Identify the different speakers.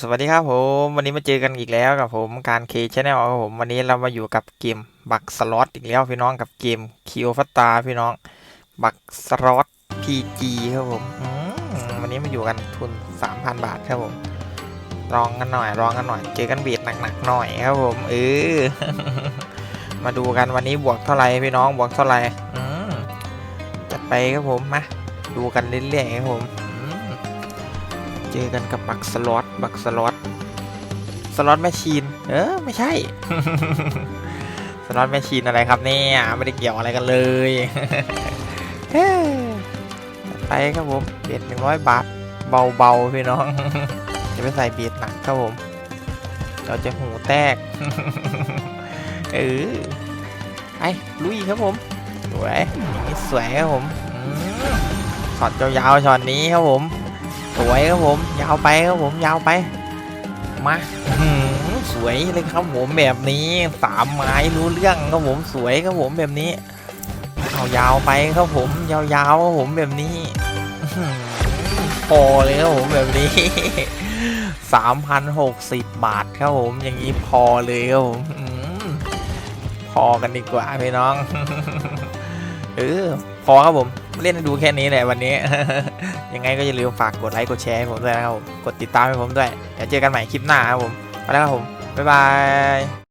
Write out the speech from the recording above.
Speaker 1: สวัสดีครับผม วันนี้มาเจอกันอีกแล้วกับผมการเคชแนลครับผมวันนี้เรามาอยู่กับเกมบักสล็อตอีกแล้วพี่น้องกับเกมคิวฟัตตาพี่น้องบักสล็อตพีจีครับผมมวันนี้มาอยู่กันทุน 3,000 บาทครับผมลองกันหน่อยลองกันหน่อย เจอกันเบียดหนักๆหน่อยครับผมเออมาดูกันวันนี้บวกเท่าไหร่พี่น้องบวกเท่าไหร่จัดไปครับผมมาดูกันเรื่อยๆครับผม เจอกันกับบักสล็อตบักสล็อตสล็อตแมชชีน เออ ไม่ใช่ สล็อตแมชชีนอะไรครับเนี่ย ไม่ได้เกี่ยวอะไรกันเลยไปครับผมเบียดหนึ่งร้อยบาท เบาๆพี่น้อง จะไปใส่เบียดหนักครับผม เราจะหูแตก เออไปลุยครับผม สวยนี้สวยครับผมอืมช็อตยาวๆช็อตนี้ครับผม สวยครับผม ยาวไปครับผมยาวไป มาสวยเลยครับผมแบบนี้สามไม้รู้เรื่องครับผมสวยครับผมแบบนี้เอายาวไปครับผม ยาวๆครับผมแบบนี้พอเลยครับผมแบบนี้สามพันหกสิบบาทครับผมอย่างนี้พอเลยครับผมพอกันดีกว่าพี่น้อง เออพอครับผมเล่นดูแค่นี้แหละวันนี้ ยังไงก็อย่าลืมฝากกดไลค์กดแชร์ให้ผมด้วยนะครับกดติดตามให้ผมด้วยเดี๋ยวเจอกันใหม่คลิปหน้าครับผมไปแล้วครับผมบ๊ายบาย